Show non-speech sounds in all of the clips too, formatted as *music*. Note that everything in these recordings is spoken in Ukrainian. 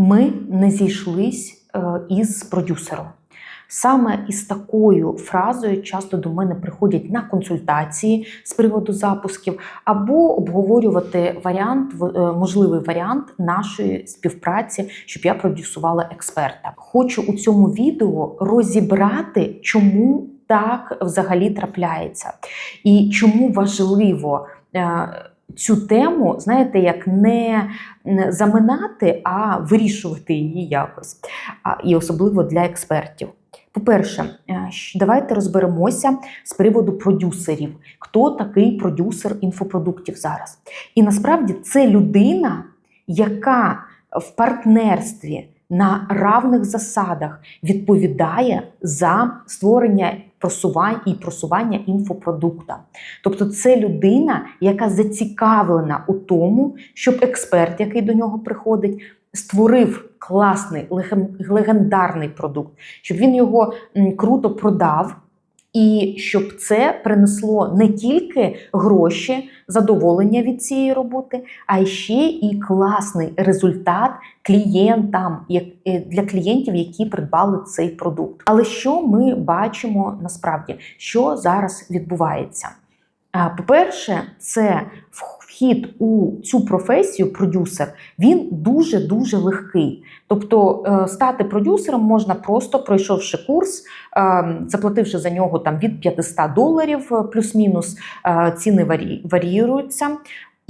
ми не зійшлись е, із продюсером. Саме із такою фразою часто до мене приходять на консультації з приводу запусків, або обговорювати варіант, е, можливий варіант нашої співпраці, щоб я продюсувала експерта. Хочу у цьому відео розібрати, чому так взагалі трапляється, і чому важливо. Цю тему, знаєте, як не не заминати, а вирішувати її якось, і особливо для експертів. По-перше, е, давайте розберемося з приводу продюсерів. Хто такий продюсер інфопродуктів зараз? І насправді це людина, яка в партнерстві на равних засадах відповідає за створення просування і просування інфопродукта. Тобто, це людина, яка зацікавлена у тому, щоб експерт, який до нього приходить, створив класний легендарний продукт, щоб він його круто продав. І щоб це принесло не тільки гроші, задоволення від цієї роботи, а ще і класний результат клієнтам, е, для клієнтів, які придбали цей продукт. Але що ми бачимо насправді, що зараз відбувається? По-перше, це вхід у цю професію, продюсер, він дуже дуже легкий. Тобто е, стати продюсером можна просто пройшовши курс, е, заплативши за нього там від 500 доларів, е, плюс-мінус ціни варі- варіюються.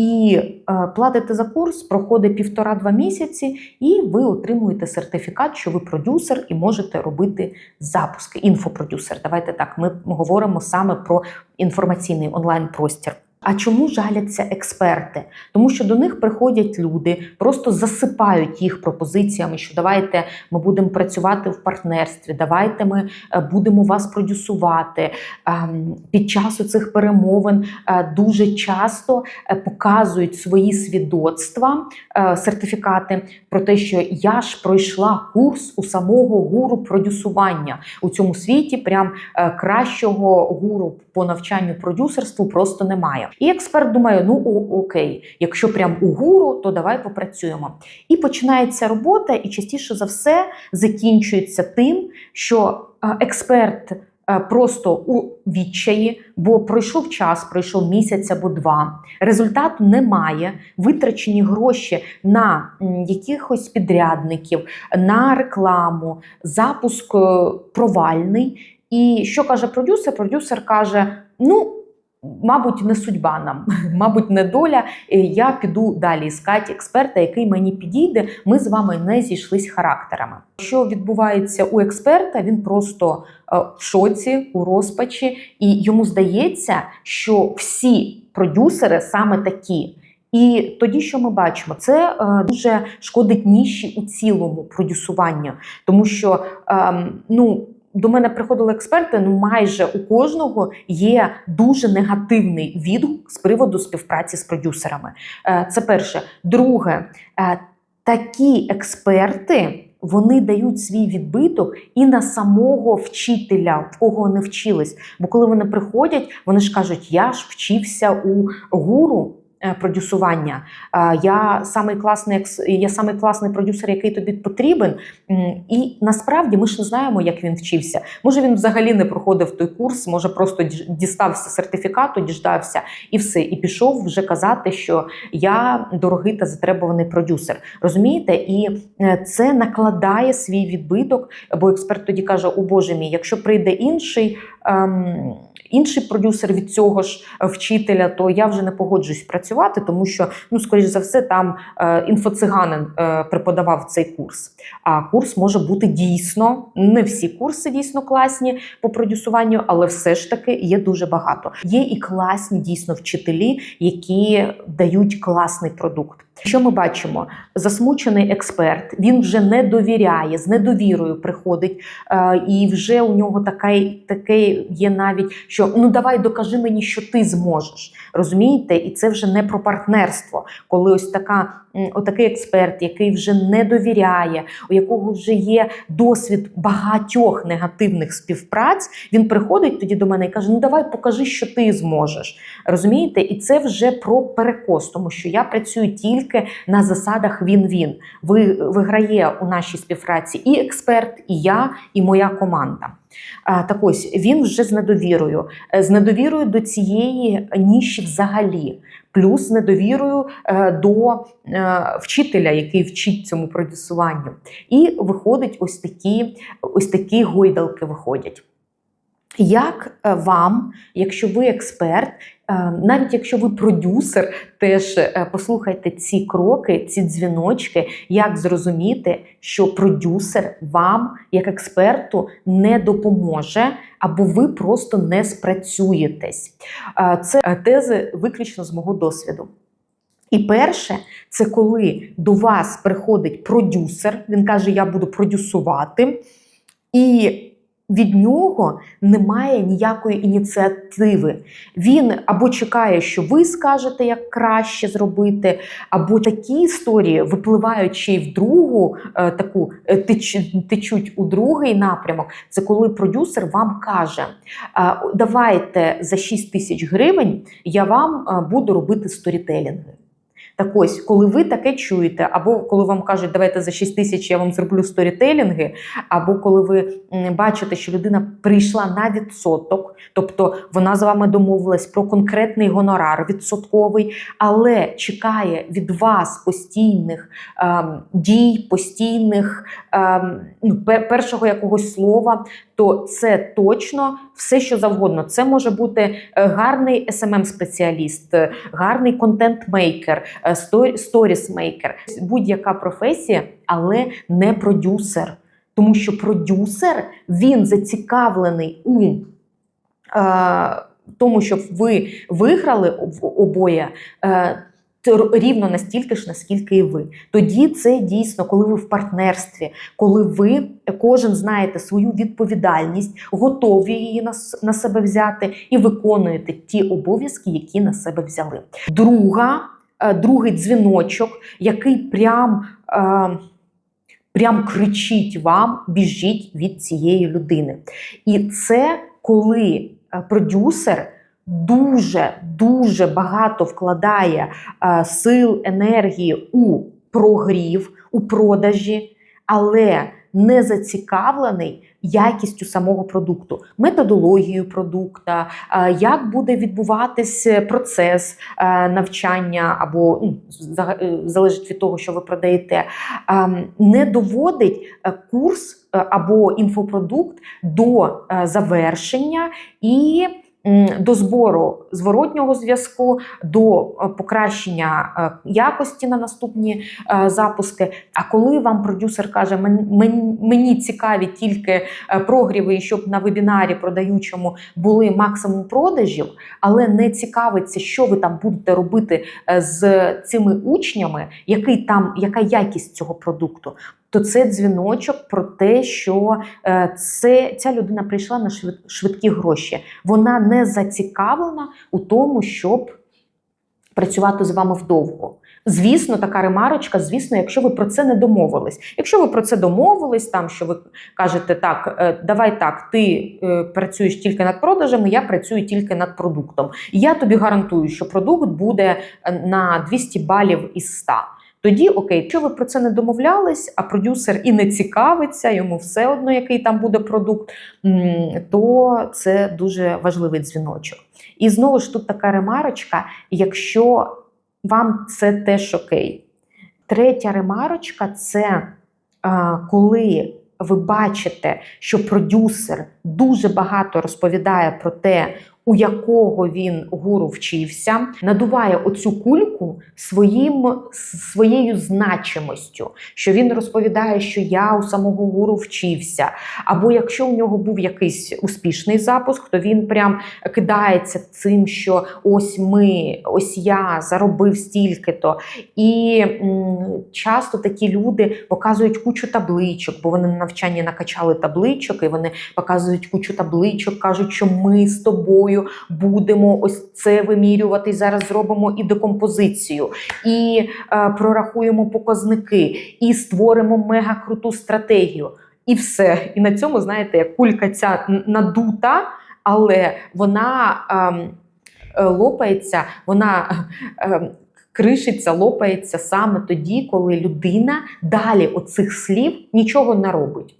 І е, платите за курс, проходить півтора-два місяці, і ви отримуєте сертифікат, що ви продюсер і можете робити запуски. Інфопродюсер. Давайте так. Ми говоримо саме про інформаційний онлайн-простір. А чому жаляться експерти? Тому що до них приходять люди, просто засипають їх пропозиціями, що давайте ми будемо працювати в партнерстві, давайте ми е, будемо вас продюсувати. Ем, Під час цих перемовин е, дуже часто е, показують свої свідоцтва, сертифікати про те, що я ж пройшла курс у самого гуру продюсування у цьому світі. Прям кращого гуру по навчанню продюсерству просто немає. І експерт думає: ну окей, якщо прям у гуру, то давай попрацюємо. І починається робота, і частіше за все закінчується тим, що експерт. е, Просто у відчаї, бо пройшов час, пройшов місяць або два. Результату немає. Витрачені гроші на якихось підрядників, на рекламу, запуск е, провальний. І що каже продюсер? Продюсер каже: ну. Мабуть, не судьба нам, *laughs* мабуть, не доля. Е, Я піду далі іскати експерта, який мені підійде. Ми з вами не зійшлись характерами. Що відбувається у експерта? Він просто е, в шоці, у розпачі, і йому здається, що всі продюсери саме такі. І тоді, що ми бачимо, це е, дуже шкодить ніші у цілому продюсуванню, тому що ем, ну. До мене приходили експерти. Ну, майже у кожного є дуже негативний відгук з приводу співпраці з продюсерами. Е, Це перше. Друге, е, такі експерти. Вони дають свій відбиток і на самого вчителя, в кого вони вчились. Бо коли вони приходять, вони ж кажуть: я ж вчився у гуру продюсування. е, Я самий класний я самий класний продюсер, який тобі потрібен. І насправді ми ж не знаємо, як він вчився. Може, він взагалі не проходив той курс, може просто дістався сертифікату, діждався і все, і пішов вже казати, що я дорогий та затребуваний продюсер. Розумієте? І е, це накладає свій відбиток, бо експерт тоді каже: О Боже мій, якщо прийде інший. Ем, Інший продюсер від цього ж е, вчителя, то я вже не погоджуюсь працювати, тому що, ну, скоріш за все, там е, інфоциганин е, преподавав цей курс. А курс може бути дійсно, не всі курси дійсно класні по продюсуванню, але все ж таки є дуже багато. Є і класні дійсно вчителі, які дають класний продукт. Що ми бачимо? Засмучений експерт, він вже не довіряє, з недовірою приходить, е, і вже у нього таке, таке є навіть, що ну давай докажи мені, що ти зможеш. Розумієте? І це вже не про партнерство, коли ось така отакий експерт, який вже не довіряє, у якого вже є досвід багатьох негативних співпраць, він приходить тоді до мене і каже: Ну давай покажи, що ти зможеш. Розумієте? І це вже про перекос, тому що я працюю тільки на засадах він-він. Ви виграє у нашій співпраці і експерт, і я, і моя команда. Так ось він вже з недовірою, Е, з недовірою до цієї ніші взагалі, плюс з недовірою е, до е, вчителя, який вчить цьому продюсуванню. І виходить ось такі, ось такі гойдалки виходять. Як е, вам, якщо ви експерт, е, навіть якщо ви продюсер, теж е, послухайте ці кроки, ці дзвіночки, як зрозуміти, що продюсер вам, як експерту, не допоможе, або ви просто не спрацюєтесь. Це тези виключно з мого досвіду. І перше, це коли до вас приходить продюсер, він каже: Я буду продюсувати, і від нього немає ніякої ініціативи. Він або чекає, що ви скажете, як краще зробити, або такі історії й в другу е, таку е, теч, течуть у другий напрямок. Це коли продюсер вам каже: давайте за 6 тисяч гривень я вам е, буду робити сторітелінги. Так ось, коли ви таке чуєте, або коли вам кажуть, давайте за 6 тисяч я вам зроблю сторітелінги, або коли ви бачите, що людина прийшла на відсоток, тобто вона з вами домовилась про конкретний гонорар відсотковий, але чекає від вас постійних ем, дій, постійних ем, ну, першого якогось слова, то це точно все, що завгодно. Це може бути е, гарний smm спеціаліст е, гарний контент-мейкер, е, сторі- сторіс-мейкер, будь-яка професія, але не продюсер. Тому що продюсер він зацікавлений у е, тому, щоб ви виграли обоє. Е, рівно настільки ж, наскільки і ви. Тоді це дійсно, коли ви в партнерстві, коли ви кожен знаєте свою відповідальність, готові її на, на себе взяти і виконуєте ті обов'язки, які на себе взяли. Друга, е, другий дзвіночок, який прям. Е, Прям кричить вам, біжіть від цієї людини. І це коли е, продюсер дуже дуже багато вкладає е, сил, енергії у прогрів, у продажі, але не зацікавлений якістю самого продукту, методологією продукта, е, як буде відбуватись процес е, навчання, або ну, залежить від того, що ви продаєте, ем, не доводить курс або інфопродукт до завершення і до збору зворотнього зв'язку, до е, покращення е, якості на наступні е, запуски. А коли вам продюсер каже, «Мен- мен- мені цікаві тільки прогріви, щоб на вебінарі продаючому були максимум продажів, але не цікавиться, що ви там будете робити з цими учнями, який там, яка якість цього продукту, то це дзвіночок про те, що е, це, ця людина прийшла на швид, швидкі гроші. Вона не зацікавлена у тому, щоб працювати з вами вдовго. Звісно, така ремарочка, звісно, якщо ви про це не домовились. Якщо ви про це домовились, там що ви кажете, так, е, давай так, ти е, працюєш тільки над продажами, я працюю тільки над продуктом. Я тобі гарантую, що продукт буде на 200 балів із 100. Тоді окей, якщо ви про це не домовлялись, а продюсер і не цікавиться, йому все одно, який там буде продукт, то це дуже важливий дзвіночок. І знову ж тут така ремарочка, якщо вам це теж окей. Третя ремарочка це коли ви бачите, що продюсер дуже багато розповідає про те, у якого він гуру вчився, надуває оцю кульку своїм, своєю значимостю, що він розповідає, що я у самого гуру вчився. Або якщо у нього був якийсь успішний запуск, то він прям кидається цим, що ось ми, ось я заробив стільки-то. І м, часто такі люди показують кучу табличок, бо вони на навчанні накачали табличок, і вони показують кучу табличок, кажуть, що ми з тобою будемо ось це вимірювати. Зараз зробимо і декомпозицію, і е, прорахуємо показники, і створимо мега круту стратегію. І все. І на цьому, знаєте, кулька ця надута, але вона ем, е, лопається, вона ем, кришиться, лопається саме тоді, коли людина далі оцих слів нічого не робить.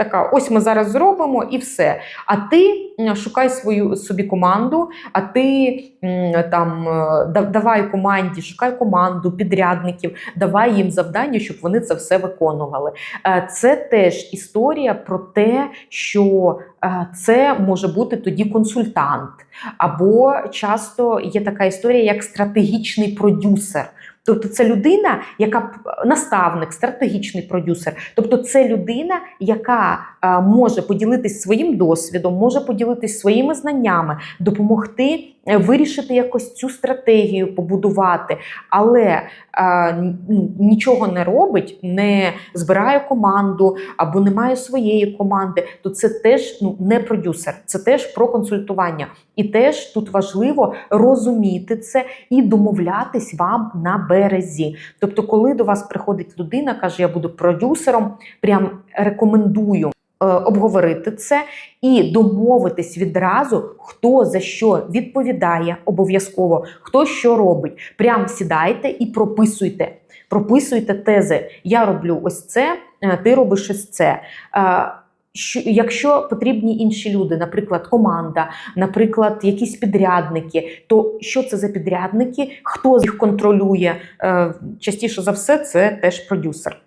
Така, ось ми зараз зробимо і все. А ти шукай свою собі команду, а ти там е, давай команді, шукай команду, підрядників, давай їм завдання, щоб вони це все виконували. Е, Це теж історія про те, що е, це може бути тоді консультант, або часто є така історія, як стратегічний продюсер. Тобто це людина, яка наставник, стратегічний продюсер. Тобто це людина, яка е, може поділитись своїм досвідом, може поділитись своїми знаннями, допомогти е, вирішити якось цю стратегію, побудувати, але е, ну, нічого не робить, не збирає команду або не має своєї команди, то це теж ну, не продюсер, це теж про консультування. І теж тут важливо розуміти це і домовлятись вам на березі. Тобто, коли до вас приходить людина, каже, я буду продюсером, прям рекомендую. Е, Обговорити це і домовитись відразу, хто за що відповідає обов'язково, хто що робить. Прям сідайте і прописуйте. Прописуйте тези. Я роблю ось це, е, ти робиш ось це. Е, якщо потрібні інші люди, наприклад, команда, наприклад, якісь підрядники, то що це за підрядники, хто їх контролює? Частіше за все, це теж продюсер.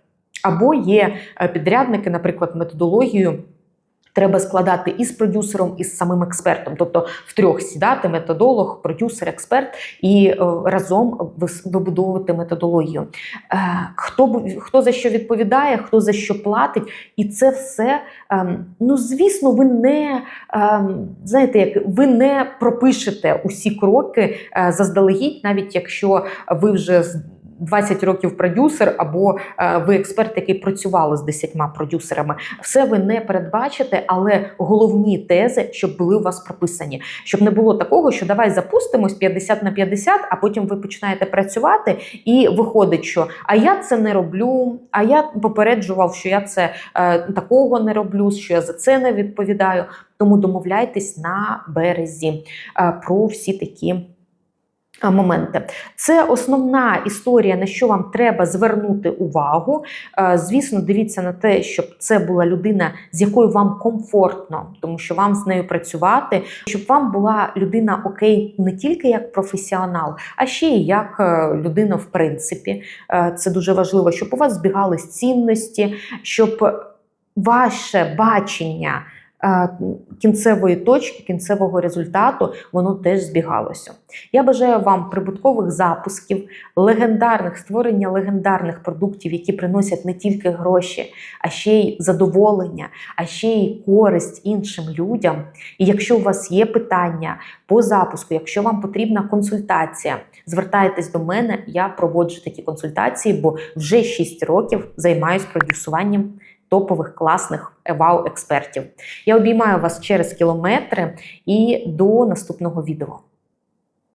Або є е, підрядники, наприклад, методологію. Треба складати і з продюсером, і з самим експертом, тобто втрьох сідати методолог, продюсер, експерт, і е, разом вибудовувати методологію. Е, хто хто за що відповідає, хто за що платить, і це все. ем, ну звісно, ви не ем, знаєте, як ви не пропишете усі кроки заздалегідь, навіть якщо ви вже 20 років продюсер, або е, ви експерт, який працювали з 10 продюсерами. Все ви не передбачите, але головні тези, щоб були у вас прописані, щоб не було такого, що давай запустимось 50 на 50, а потім ви починаєте працювати, і виходить, що а я це не роблю. А я попереджував, що я це е, такого не роблю, що я за це не відповідаю. Тому домовляйтесь на березі е, про всі такі. Моменти це основна історія, на що вам треба звернути увагу. Е, Звісно, дивіться на те, щоб це була людина, з якою вам комфортно, тому що вам з нею працювати, щоб вам була людина окей не тільки як професіонал, а ще й як е, людина, в принципі. Е, Це дуже важливо, щоб у вас збігались цінності, щоб ваше бачення. Е, Кінцевої точки, кінцевого результату, воно теж збігалося. Я бажаю вам прибуткових запусків, легендарних створення легендарних продуктів, які приносять не тільки гроші, а ще й задоволення, а ще й користь іншим людям. І якщо у вас є питання по запуску, якщо вам потрібна консультація, звертайтесь до мене, я проводжу такі консультації, бо вже 6 років займаюся продюсуванням топових класних вау-експертів. Я обіймаю вас через кілометри і до наступного відео.